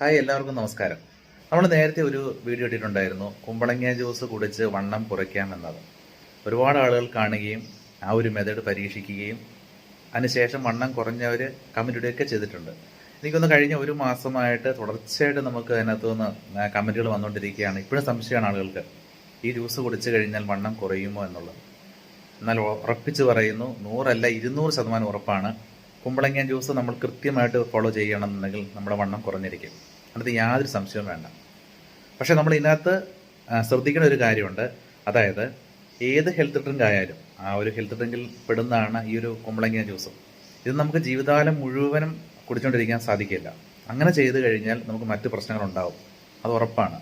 Hi എല്ലാവർക്കും നമസ്കാരം. നമ്മൾ നേരത്തെ ഒരു വീഡിയോ ഇട്ടിട്ടുണ്ടായിരുന്നു. കുമ്പളങ്ങ ജ്യൂസ് കുടിച്ച് വണ്ണം കുറയ്ക്കാം എന്നത്. ഒരുപാട് ആളുകൾ കാണുകയും ആ ഒരു മെത്തേഡ് പരീക്ഷിക്കുകയും അതിനുശേഷം വണ്ണം കുറഞ്ഞവർ കമന്റിടുകയൊക്കെ ചെയ്തിട്ടുണ്ട്. എനിക്കൊന്ന് കഴിഞ്ഞ ഒരു മാസമായിട്ട് തുടർച്ചയായിട്ട് നമുക്ക് അതിനകത്ത് നിന്ന് കമന്റുകൾ വന്നുകൊണ്ടിരിക്കുകയാണ്. ഇപ്പോഴും സംശയമാണ് ആളുകൾക്ക് ഈ ജ്യൂസ് കുടിച്ച് കഴിഞ്ഞാൽ വണ്ണം കുറയുമോ എന്നുള്ളത്. എന്നാൽ ഉറപ്പിച്ച് പറയുന്നു നൂറല്ല ഇരുന്നൂറ് ശതമാനം ഉറപ്പാണ്. കുമ്പളങ്ങ ജ്യൂസ് നമ്മൾ കൃത്യമായിട്ട് ഫോളോ ചെയ്യണമെന്നുണ്ടെങ്കിൽ നമ്മുടെ വണ്ണം കുറഞ്ഞിരിക്കും. അതിനകത്ത് യാതൊരു സംശയവും വേണ്ട. പക്ഷേ നമ്മൾ ഇതിനകത്ത് ശ്രദ്ധിക്കേണ്ട ഒരു കാര്യമുണ്ട്. അതായത് ഏത് ഹെൽത്ത് ഡ്രിങ്ക് ആയാലും ആ ഒരു ഹെൽത്ത് ഡ്രിങ്കിൽ പെടുന്നതാണ് ഈ ഒരു കുമ്പളങ്ങ ജ്യൂസും. ഇത് നമുക്ക് ജീവിതകാലം മുഴുവനും കുടിച്ചുകൊണ്ടിരിക്കാൻ സാധിക്കില്ല. അങ്ങനെ ചെയ്തു കഴിഞ്ഞാൽ നമുക്ക് മറ്റ് പ്രശ്നങ്ങളുണ്ടാവും അത് ഉറപ്പാണ്.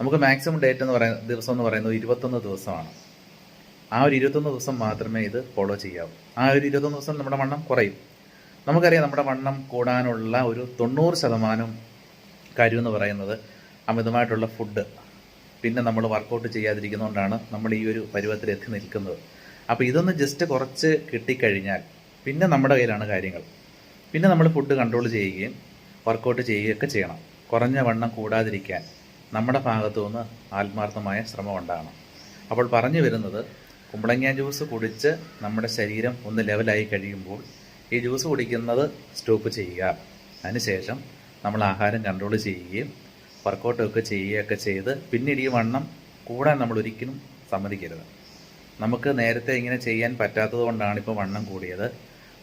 നമുക്ക് മാക്സിമം ഡേറ്റ് എന്ന് പറയുന്ന ദിവസം എന്ന് പറയുന്നത് ഇരുപത്തൊന്ന് ദിവസമാണ്. ആ ഒരു ഇരുപത്തൊന്ന് ദിവസം മാത്രമേ ഇത് ഫോളോ ചെയ്യാവൂ. ആ ഒരു ഇരുപത്തൊന്ന് ദിവസം നമ്മുടെ വണ്ണം കുറയും. നമുക്കറിയാം നമ്മുടെ വണ്ണം കൂടാനുള്ള ഒരു തൊണ്ണൂറ് ശതമാനം കാര്യം എന്ന് പറയുന്നത് അമിതമായിട്ടുള്ള ഫുഡ് പിന്നെ നമ്മൾ വർക്കൗട്ട് ചെയ്യാതിരിക്കുന്നതുകൊണ്ടാണ് നമ്മൾ ഈ ഒരു പരുവത്തിൽ എത്തി നിൽക്കുന്നത്. അപ്പോൾ ഇതൊന്ന് ജസ്റ്റ് കുറച്ച് കിട്ടിക്കഴിഞ്ഞാൽ പിന്നെ നമ്മുടെ കയ്യിലാണ് കാര്യങ്ങൾ. പിന്നെ നമ്മൾ ഫുഡ് കൺട്രോൾ ചെയ്യുകയും വർക്കൗട്ട് ചെയ്യുകയൊക്കെ ചെയ്യണം. കുറഞ്ഞ വണ്ണം കൂടാതിരിക്കാൻ നമ്മുടെ ഭാഗത്തു നിന്ന് ആത്മാർത്ഥമായ ശ്രമം ഉണ്ടാകണം. അപ്പോൾ പറഞ്ഞു വരുന്നത് കുമ്പളങ്ങ ജ്യൂസ് കുടിച്ച് നമ്മുടെ ശരീരം ഒന്ന് ലെവലായി കഴിയുമ്പോൾ ഈ ജ്യൂസ് കുടിക്കുന്നത് സ്റ്റോപ്പ് ചെയ്യുക. അതിനുശേഷം നമ്മൾ ആഹാരം കൺട്രോൾ ചെയ്യുകയും വർക്കൗട്ടൊക്കെ ചെയ്യുകയൊക്കെ ചെയ്ത് പിന്നീട് ഈ വണ്ണം കൂടാൻ നമ്മൾ ഒരിക്കലും സമ്മതിക്കരുത്. നമുക്ക് നേരത്തെ ഇങ്ങനെ ചെയ്യാൻ പറ്റാത്തത് കൊണ്ടാണ് ഇപ്പോൾ വണ്ണം കൂടിയത്.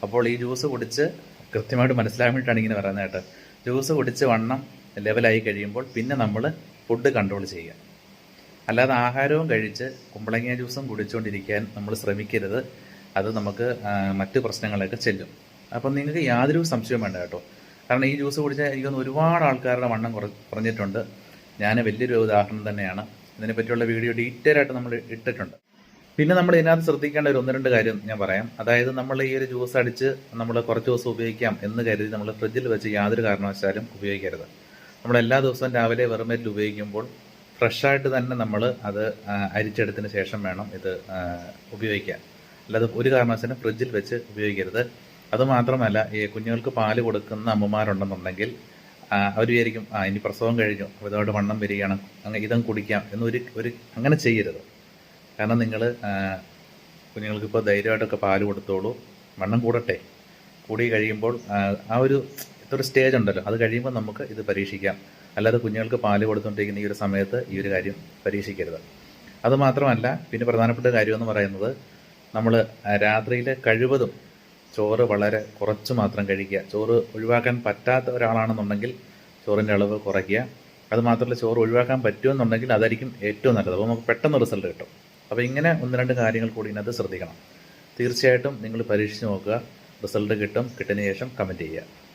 അപ്പോൾ ഈ ജ്യൂസ് കുടിച്ച് കൃത്യമായിട്ട് മനസ്സിലാക്കിയിട്ടാണ് ഇങ്ങനെ പറയുന്നത് കേട്ടോ. ജ്യൂസ് കുടിച്ച് വണ്ണം ലെവലായി കഴിയുമ്പോൾ പിന്നെ നമ്മൾ ഫുഡ് കൺട്രോൾ ചെയ്യുക. അല്ലാതെ ആഹാരവും കഴിച്ച് കുമ്പളങ്ങ ജ്യൂസും കുടിച്ചുകൊണ്ടിരിക്കാൻ നമ്മൾ ശ്രമിക്കരുത്. അത് നമുക്ക് മറ്റ് പ്രശ്നങ്ങളിലേക്ക് ചെല്ലും. അപ്പം നിങ്ങൾക്ക് യാതൊരു സംശയവും വേണ്ട കേട്ടോ. കാരണം ഈ ജ്യൂസ് കുടിച്ചാൽ എനിക്കൊന്ന് ഒരുപാട് ആൾക്കാരുടെ വണ്ണം കുറ കുറഞ്ഞിട്ടുണ്ട്. ഞാൻ വലിയൊരു ഉദാഹരണം തന്നെയാണ്. ഇതിനെപ്പറ്റിയുള്ള വീഡിയോ ഡീറ്റെയിൽ ആയിട്ട് നമ്മൾ ഇട്ടിട്ടുണ്ട്. പിന്നെ നമ്മൾ ഇതിനകത്ത് ശ്രദ്ധിക്കേണ്ട ഒരു ഒന്ന് രണ്ട് കാര്യം ഞാൻ പറയാം. അതായത് നമ്മൾ ഈ ഒരു ജ്യൂസ് അടിച്ച് നമ്മൾ കുറച്ച് ദിവസം ഉപയോഗിക്കാം എന്ന് കരുതി നമ്മൾ ഫ്രിഡ്ജിൽ വെച്ച് യാതൊരു കാരണവശാലും ഉപയോഗിക്കരുത്. നമ്മൾ എല്ലാ ദിവസവും രാവിലെ വെറുമേറ്റിൽ ഉപയോഗിക്കുമ്പോൾ ഫ്രഷായിട്ട് തന്നെ നമ്മൾ അത് അരിച്ചെടുത്തതിന് ശേഷം വേണം ഇത് ഉപയോഗിക്കാൻ. അല്ലാതെ ഒരു കാരണവശാലും ഫ്രിഡ്ജിൽ വെച്ച് ഉപയോഗിക്കരുത്. അതുമാത്രമല്ല ഈ കുഞ്ഞുങ്ങൾക്ക് പാൽ കൊടുക്കുന്ന അമ്മമാരുണ്ടെന്നുണ്ടെങ്കിൽ അവർ വിചാരിക്കും ആ ഇനി പ്രസവം കഴിഞ്ഞു അപ്പോൾ ഇതോടെ വണ്ണം വരികയാണ് അങ്ങനെ ഇതും കുടിക്കാം എന്നൊരു ഒരു അങ്ങനെ ചെയ്യരുത്. കാരണം നിങ്ങൾ കുഞ്ഞുങ്ങൾക്ക് ഇപ്പോൾ ധൈര്യമായിട്ടൊക്കെ പാൽ കൊടുത്തോളൂ വണ്ണം കൂടട്ടെ. കൂടി കഴിയുമ്പോൾ ആ, ഒരു ഇതൊരു സ്റ്റേജ് ഉണ്ടല്ലോ അത് കഴിയുമ്പോൾ നമുക്ക് ഇത് പരീക്ഷിക്കാം. അല്ലാതെ കുഞ്ഞുങ്ങൾക്ക് പാൽ കൊടുത്തുകൊണ്ടിരിക്കുന്ന ഈ ഒരു സമയത്ത് ഈ ഒരു കാര്യം പരീക്ഷിക്കരുത്. അതുമാത്രമല്ല പിന്നെ പ്രധാനപ്പെട്ട കാര്യമെന്ന് പറയുന്നത് നമ്മൾ രാത്രിയിൽ കഴിവതും ചോറ് വളരെ കുറച്ച് മാത്രം കഴിക്കുക. ചോറ് ഒഴിവാക്കാൻ പറ്റാത്ത ഒരാളാണെന്നുണ്ടെങ്കിൽ ചോറിന്റെ അളവ് കുറയ്ക്കുക. അതുമാത്രമല്ല ചോറ് ഒഴിവാക്കാൻ പറ്റുമെന്നുണ്ടെങ്കിൽ അതായിരിക്കും ഏറ്റവും നല്ലത്. അപ്പോൾ നമുക്ക് പെട്ടെന്ന് റിസൾട്ട് കിട്ടും. അപ്പോൾ ഇങ്ങനെ ഒന്ന് രണ്ട് കാര്യങ്ങൾ കൂടി ഇതിനകത്ത് ശ്രദ്ധിക്കണം. തീർച്ചയായിട്ടും നിങ്ങൾ പരീക്ഷിച്ച് നോക്കുക. റിസൾട്ട് കിട്ടും. കിട്ടിയതിന് ശേഷം കമന്റ് ചെയ്യുക.